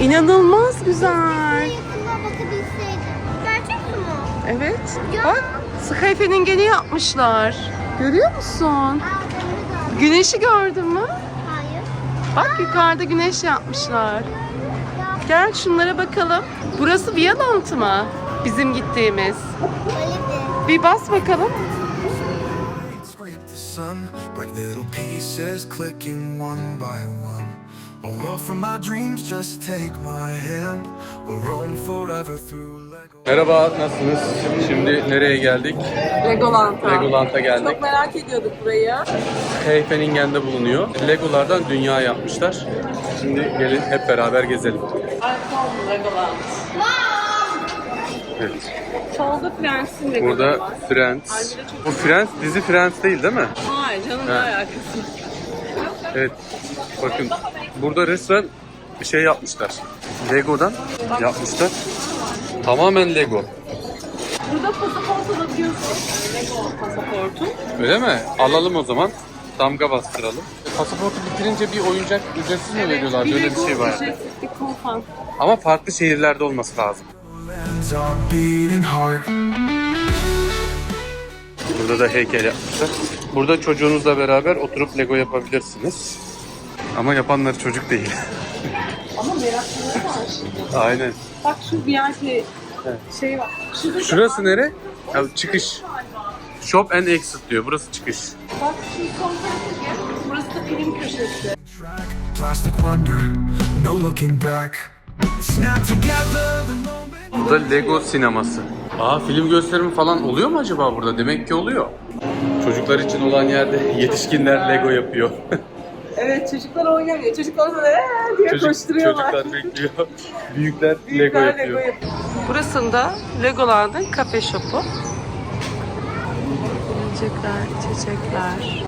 İnanılmaz güzel. Yakına bakabilseydim. Gerçek mi o? Evet. Bak Skyfe'nin geni yapmışlar. Görüyor musun? Güneşi gördün mü? Hayır. Bak yukarıda güneş yapmışlar. Ya. Gel şunlara bakalım. Burası Vialand mı? Bizim gittiğimiz. Bir. Bas bakalım. Scrape the sun, break little pieces, clicking one by one. A world from my dreams, just take my hand. We're rolling forever through Lego. Merhaba, nasılsınız? Şimdi nereye geldik? Legoland'a. Legoland'a geldik. Çok merak ediyorduk burayı. Heyfeningen'de bulunuyor. Legolardan dünya yapmışlar. Şimdi gelin hep beraber gezelim. Icon Legoland. Evet. Solda Friends'in Legoland'ı Burada var. Friends. Bu Friends dizi Friends değil değil mi? Hayır canım ne Ha. alakası. Evet. Bakın burada resmen bir şey yapmışlar. Lego'dan yapmışlar. Tamamen Lego. Burada pasaport alabiliyorsun. Lego pasaportu. Öyle mi? Alalım o zaman. Damga bastıralım. Pasaportu bitirince bir oyuncak ücretsiz mi veriyorlar? Böyle bir şey var. ücretsiz bir kumpan. Ama farklı şehirlerde olması lazım. Burada da heykel yapmışlar. Burada çocuğunuzla beraber oturup Lego yapabilirsiniz. Ama yapanlar çocuk değil. Ama meraklıları var şimdi. Aynen. Bak şu VIP şey var. Şurada Şurası nere? Ya çıkış. Shop and exit diyor. Burası çıkış. Bak şu gel. Burası da film köşesi. Track, plastic wonder, no looking back. Burada Lego sineması. Aa film gösterimi falan oluyor mu acaba burada? Demek ki oluyor. Çocuklar için olan yerde yetişkinler Lego yapıyor. Evet çocuklar oynamıyor. Çocuklar da "Ee!" diye Çocuk- koşturuyorlar. Çocuklar bekliyor. Büyükler, Lego Büyükler yapıyor. yapıyor. Burasında Legoland'ın kafe şopu. Yiyecekler, içecekler.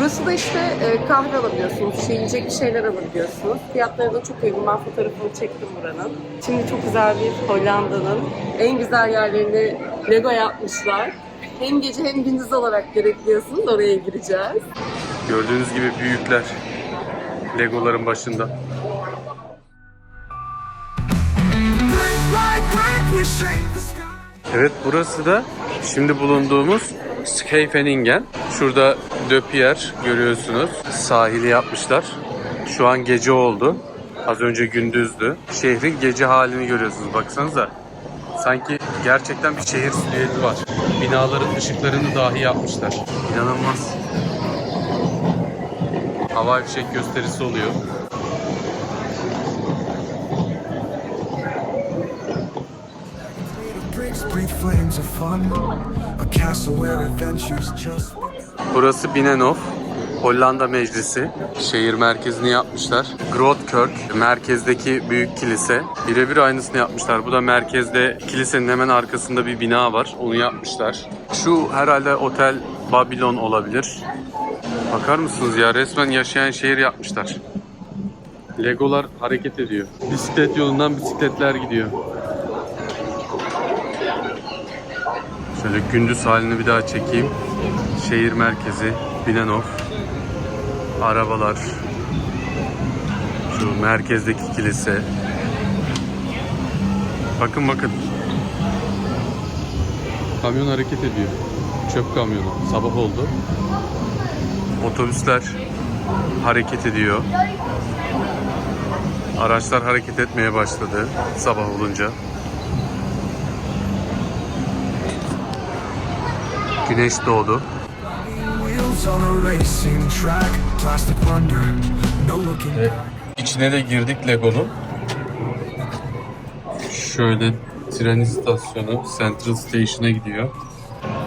Burası da işte e, kahve alabiliyorsunuz, şey, yiyecek bir şeyler alabiliyorsunuz. Fiyatları da çok uygun. Ben fotoğrafını çektim buranın. Şimdi çok güzel bir Hollanda'nın en güzel yerlerini Lego yapmışlar. Hem gece hem gündüz olarak gerekiyorsunuz. Oraya gireceğiz. Gördüğünüz gibi büyükler Legoların başında. Evet burası da şimdi bulunduğumuz Scheveningen. Şurada De Pier görüyorsunuz. Sahili yapmışlar. Şu an gece oldu. Az önce gündüzdü. Şehrin gece halini görüyorsunuz. Baksanıza. Sanki gerçekten bir şehir silüeti var. Binaların ışıklarını dahi yapmışlar. İnanılmaz. Havai fişek gösterisi oluyor. Bricks breathe flames of fun. A castle where adventures just Burası Binnenhof. Hollanda Meclisi. Şehir merkezini yapmışlar. Grootkirk, merkezdeki büyük kilise. Birebir aynısını yapmışlar. Bu da merkezde kilisenin hemen arkasında bir bina var. Onu yapmışlar. Şu herhalde Otel Babylon olabilir. Bakar mısınız ya resmen yaşayan şehir yapmışlar. Legolar hareket ediyor. Bisiklet yolundan bisikletler gidiyor. Şöyle gündüz halini bir daha çekeyim. Şehir merkezi, Binnenhof. Arabalar. Şu merkezdeki kilise. Bakın bakın. Kamyon hareket ediyor. Çöp kamyonu. Sabah oldu. Otobüsler hareket ediyor. Araçlar hareket etmeye başladı sabah olunca. Güneş doğdu. wheels on a racing track. Plastic wonder, no looking back. İçine de girdik Lego'nun. Şöyle tren istasyonu Central Station'a gidiyor.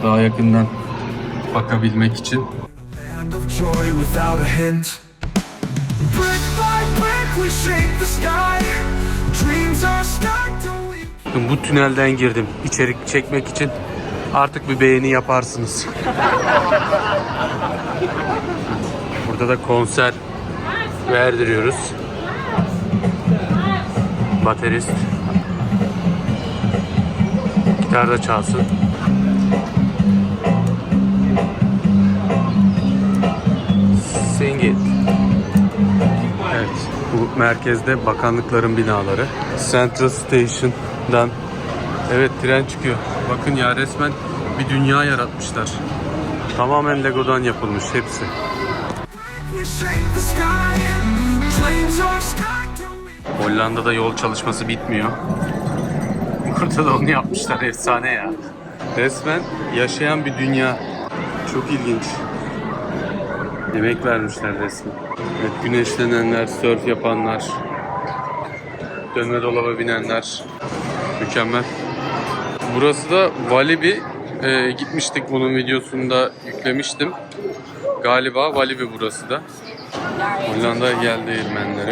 Daha yakından bakabilmek için. Bu tünelden girdim içerik çekmek için. Artık bir beğeni yaparsınız. Burada da konser Verdiriyoruz. Baterist. Gitar da çalsın. Sing it. Evet, bu merkezde bakanlıkların binaları. Central Station'dan evet tren çıkıyor. Bakın ya resmen bir dünya yaratmışlar. Tamamen Lego'dan yapılmış hepsi. Hollanda'da yol çalışması bitmiyor. Burada da onu yapmışlar efsane ya. Resmen yaşayan bir dünya. Çok ilginç. Yemek vermişler resmen. Evet, güneşlenenler, sörf yapanlar, dönme dolaba binenler. Mükemmel. Burası da Walibi. Ee, gitmiştik bunun videosunu da yüklemiştim. Galiba Walibi burası da. Hollanda gel değirmenleri.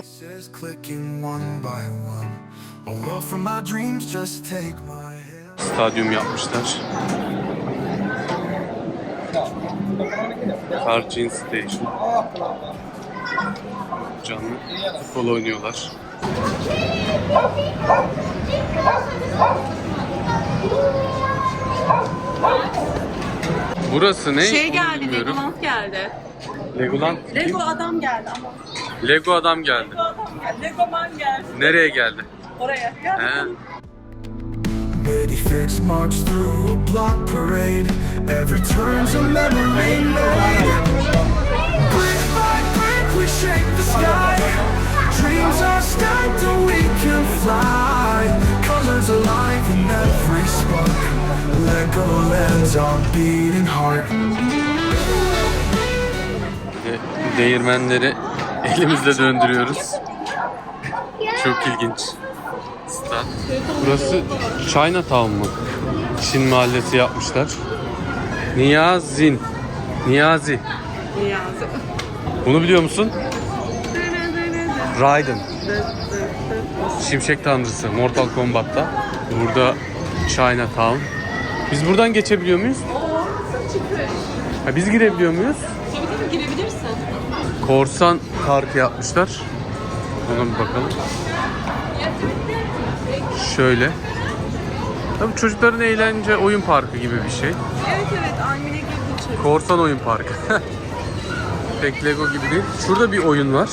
Pieces clicking one by one. A world from my dreams, just take my hand. stadyum yapmışlar. Karcin Station. Canlı futbol oynuyorlar. Burası ne? Şey Onu geldi, bilmiyorum. Legoland geldi. Legoland kim? Lego adam geldi ama. Lego adam geldi. Lego adam geldi. Nereye geldi? Oraya. Gel. He? Ready, fix, march through a block parade. Every turn's a memory made. Brick by brick, we shake the sky. Dreams are stacked and we can fly. Colors alive in every spark. Legoland's our beating heart. De- değirmenleri elimizle döndürüyoruz. Çok ilginç. Stat. Burası Chinatown mu? Çin mahallesi yapmışlar. Niyazin. Niyazi. Niyazi. Bunu biliyor musun? Raiden. Şimşek tanrısı Mortal Kombat'ta. Burada Chinatown. Biz buradan geçebiliyor muyuz? Ha, biz girebiliyor muyuz? Tabii tabii girebilirsin. Korsan parkı yapmışlar. Ona bir bakalım. Şöyle. Tabii çocukların eğlence oyun parkı gibi bir şey. Evet evet Almine girdi içeri. Korsan oyun parkı. Pek Lego gibi değil. Şurada bir oyun var.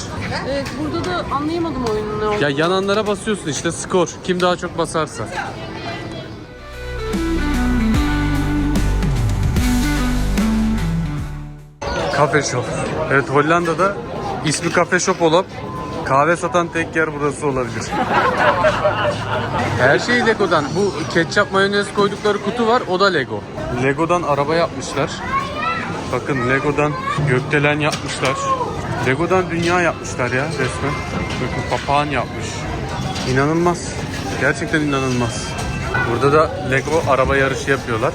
Evet burada da anlayamadım oyunun ne olduğunu. Ya yananlara basıyorsun işte skor. Kim daha çok basarsa. Kafe Shop. Evet Hollanda'da ismi Kafe Shop olup kahve satan tek yer burası olabilir. Her şey Lego'dan. Bu ketçap mayonez koydukları kutu var o da Lego. Lego'dan araba yapmışlar. Bakın Lego'dan gökdelen yapmışlar. Lego'dan dünya yapmışlar ya resmen. Bakın papağan yapmış. İnanılmaz. Gerçekten inanılmaz. Burada da Lego araba yarışı yapıyorlar.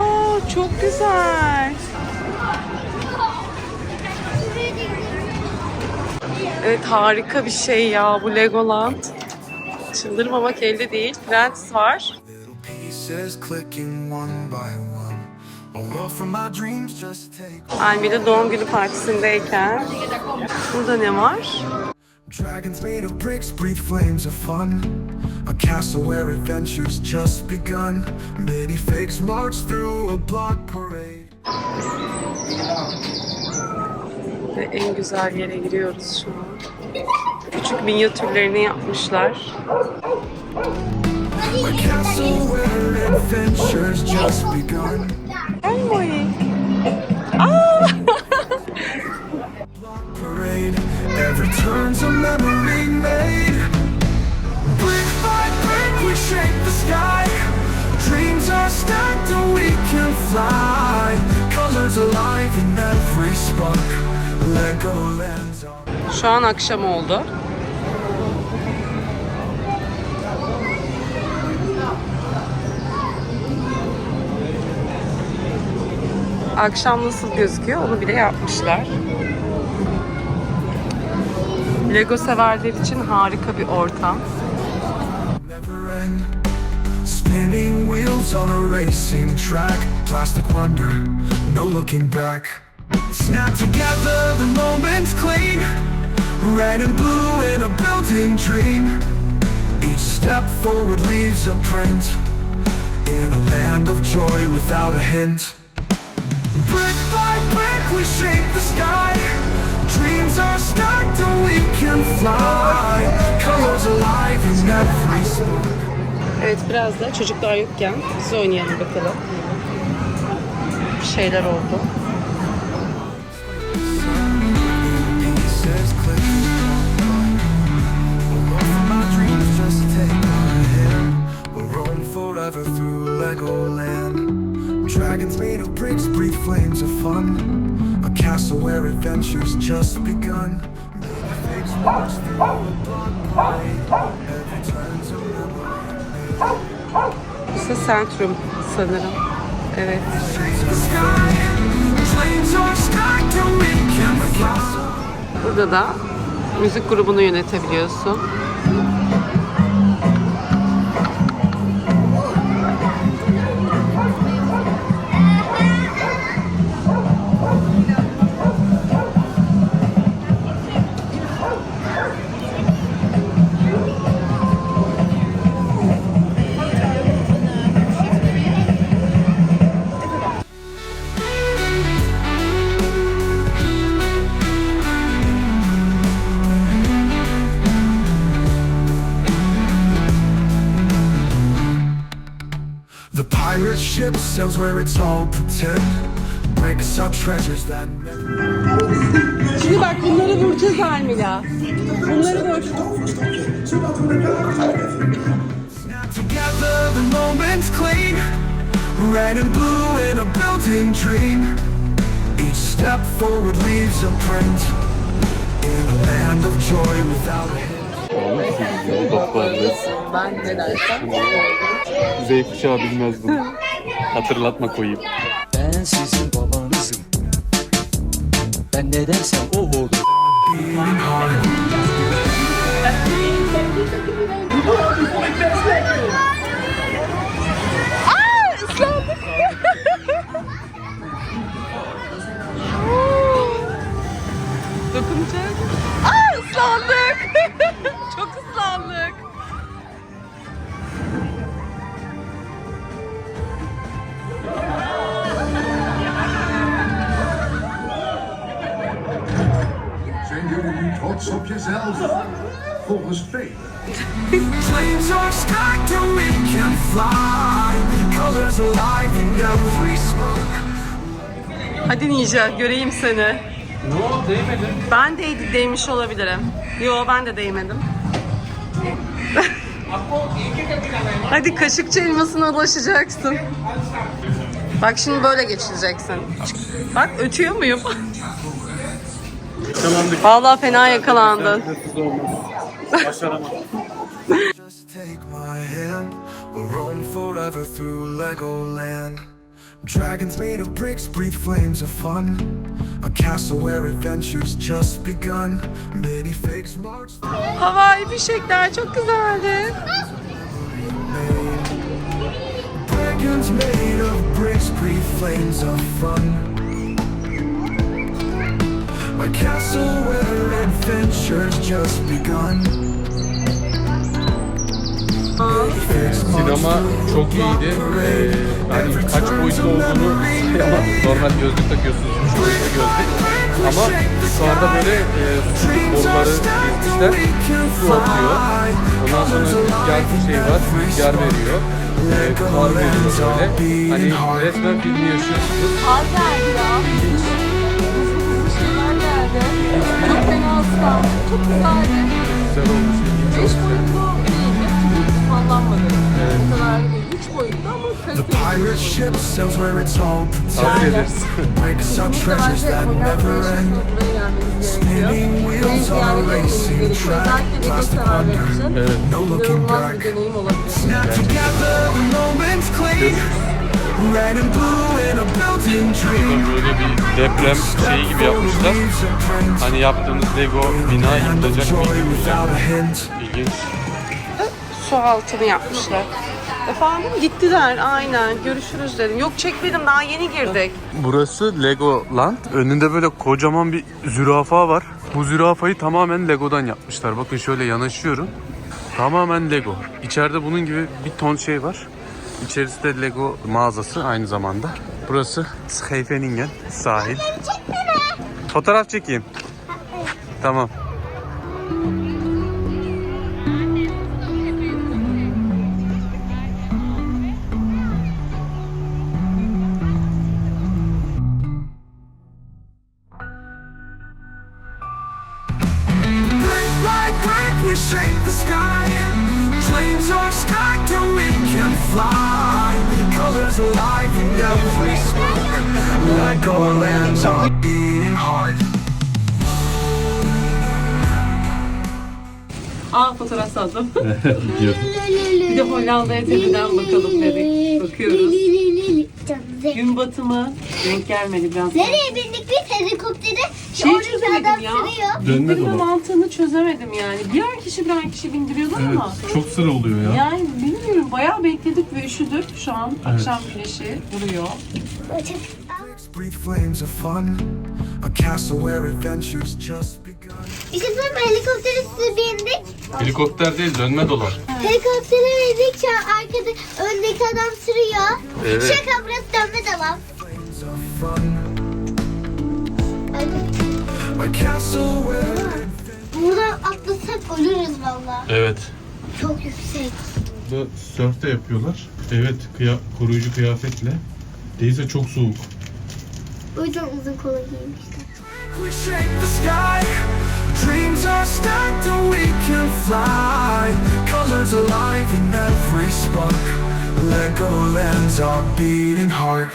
Aa, çok güzel. Evet harika bir şey ya bu Legoland. Çıldırmamak elde değil. Friends var. Almida doğum günü partisindeyken. Burada ne var? Dragons made of bricks breathe flames of fun. A castle where adventures just begun. Many fakes march through a block parade. Ve en güzel yere giriyoruz şu an. Küçük minyatürlerini yapmışlar. A castle where adventures just begun. Ay Molly. Parade, every turn's a memory made. Brick by brick, we shape the sky. Dreams are stacked and we can fly. Colors alive in every spark. Şu an akşam oldu. Akşam nasıl gözüküyor onu bile yapmışlar. Lego severler için harika bir ortam. Spinning wheels on a racing track Plastic wonder, no looking back Snap together, the moment's clean. Red and blue in a building dream. Each step forward leaves a print. In a land of joy without a hint. Brick by brick we shape the sky. Dreams are stacked and we can fly. Colors alive in every spark Evet biraz da çocuklar yokken biz oynayalım bakalım. Bir şeyler oldu. Flames of fun A castle where adventures just begun Burası Centrum sanırım. Evet. Burada da müzik grubunu yönetebiliyorsun. Sails where it's all pretend Breaks our treasures that Şimdi bak bunları vuracağız Almila. Bunları vur. Together, the moment's clean Red and blue in a building dream Each step forward leaves a print In a land of joy without a hint Ben ne dersem. Z kuşağı bilmez bunu. Hatırlatma koyayım. Ben sizin babanızım. Ben ne dersem o olur. Hadi Ninja göreyim seni. Ne oldu değmedin? Ben de değmiş olabilirim. Yo ben de değmedim. Hadi kaşıkçı elmasına ulaşacaksın. Bak şimdi böyle geçireceksin. Bak ötüyor muyum? Yakalandık. Vallahi fena yakalandın. Başaramadım. Just take my hand, we'll roam forever through Legoland. Dragons made of bricks breathe flames of fun. A castle where adventures just begun. Many fakes march Havai fişekler çok güzeldi. Dragons made of bricks breathe flames of fun. A castle where adventures just begun. Sinema çok iyiydi. Ee, hani kaç boyutlu olduğunu sayamadım. Normal gözlük takıyorsunuz. Üç boyutlu gözlük. Ama yukarıda böyle e, su boruları dizmişler. Su atıyor. Ondan sonra rüzgar bir şey var. Rüzgar veriyor. E, kar veriyor böyle. Hani resmen filmi yaşıyorsunuz. Al geldi ya. Şeyler geldi. Çok fena ıslandı. Çok güzeldi. Güzel olmuş. Beş boyutlu kullanmadı. O kadar değil. Üç boyutlu ama kaliteli. Tavsiye ederiz. Kesinlikle bence çalışıp buraya gelmeniz gerekiyor. A ziyaret etmeniz gerekiyor. Özellikle Plastic severler için Evet. inanılmaz bir deneyim olabilir. Böyle bir deprem şeyi gibi yapmışlar. Hani yaptığımız Lego bina yıkılacak joy gibi. İlginç. Su altını yapmışlar. Efendim gittiler aynen görüşürüz dedim. Yok çekmedim daha yeni girdik. Burası Legoland. Önünde böyle kocaman bir zürafa var. Bu zürafayı tamamen Lego'dan yapmışlar. Bakın şöyle yanaşıyorum. Tamamen Lego. İçeride bunun gibi bir ton şey var. İçerisi de Lego mağazası aynı zamanda. Burası Scheveningen sahil. Fotoğraf çekeyim. Tamam. Every spark. Like our lands are beating heart. Aa fotoğraf saldım. bir de Hollanda'ya tepeden bakalım dedik. Bakıyoruz. Gün batımı denk gelmedi biraz. Nereye bindik biz helikoptere? Şey Oradaki çözemedim adam ya. sürüyor. Dönme Bindirme mantığını çözemedim yani. Birer kişi birer kişi bindiriyorlar ama. Çok sıra oluyor ya. Yani bilmiyorum bayağı bekledik ve üşüdük şu an. Akşam güneşi vuruyor. Flames of fun. A castle where adventures just begun. Bir şey söyleyeyim mi? Helikoptere siz bindik. Helikopter değil dönme dolar. Helikoptere bindik. Şu an arkada öndeki adam sürüyor. Evet. Şaka burası dönme where Buradan atlasak ölürüz valla. Evet. Çok yüksek. Burada sörf de yapıyorlar. Evet, kıya- koruyucu kıyafetle. Değilse çok soğuk. O yüzden uzun kolu giymişler. we shake the sky. Dreams are stacked and we can fly. Colors alive in every spark. Legoland's our beating heart.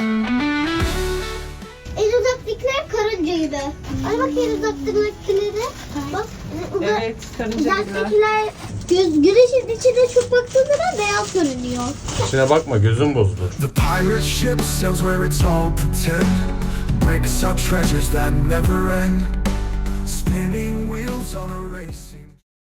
En uzaktakiler karınca gibi. Ay bak en uzaktakileri. Bak. uzak- Evet karınca gibiler. Uzaktakiler göz, güneşin içine çok baktığın zaman beyaz görünüyor. İçine bakma, gözün bozulur. The pirate ship sails where it's all pretend. Breaks up treasures that never end. Spinning wheels on a.